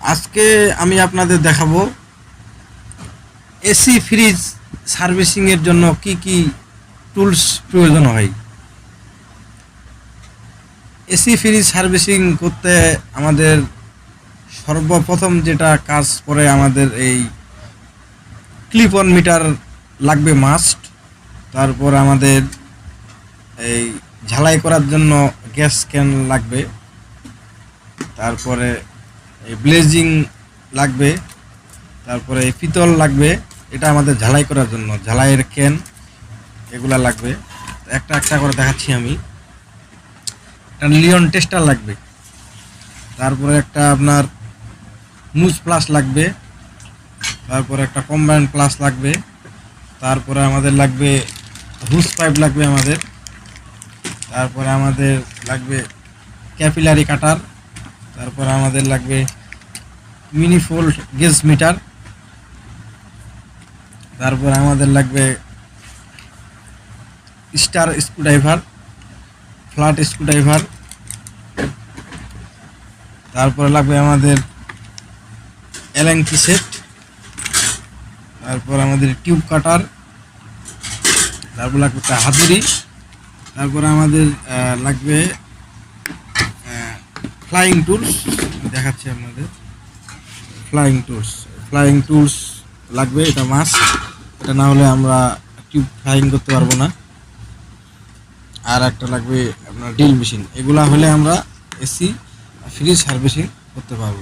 আজকে আমি আপনাদের দেখাবো এসি ফ্রিজ সার্ভিসিং এর জন্য কি কি টুলস প্রয়োজন হয়। এসি ফ্রিজ সার্ভিসিং করতে আমাদের সর্বপ্রথম যেটা কাজ করে আমাদের এই ক্লিপ অন মিটার লাগবে মাস্ট। তারপর আমাদের এই ঝালাই করার জন্য গ্যাস ক্যান লাগবে। তারপরে ব্লেজিং লাগবে, তারপরে পিতল লাগবে, এটা আমাদের ঝালাই করার জন্য, ঝালাইয়ের ক্যান এগুলা লাগবে। একটা একটা করে দেখাচ্ছি আমি। একটা লিওন টেস্টার লাগবে। তারপরে একটা আপনার মুজ প্লাস লাগবে। তারপরে একটা কম্বাইন প্লাস লাগবে। তারপরে আমাদের লাগবে হুস পাইপ লাগবে আমাদের। তারপরে আমাদের লাগবে ক্যাপিলারি কাটার। তারপরে আমাদের লাগবে মিনি ফোল্ড গেজ মিটার। তারপরে আমাদের লাগবে স্টার স্ক্রুড্রাইভার, ফ্ল্যাট স্ক্রুড্রাইভার। তারপরে লাগবে আমাদের এলএনটি সেট। তারপর আমাদের টিউব কাটার। তারপর লাগবে হাতুড়ি। তারপরে আমাদের লাগবে ফ্লাইং টুলস। দেখাচ্ছি আপনাদের। ফ্লাইং টুলস ফ্লাইং টুলস লাগবে, এটা মাস্ট এটা না হলে আমরা টিউব ফ্লাইং করতে পারব না। আর একটা লাগবে আপনার ড্রিল মেশিন এগুলা হলে আমরা এসি ফ্রিজ সার্ভিসিং করতে পারব।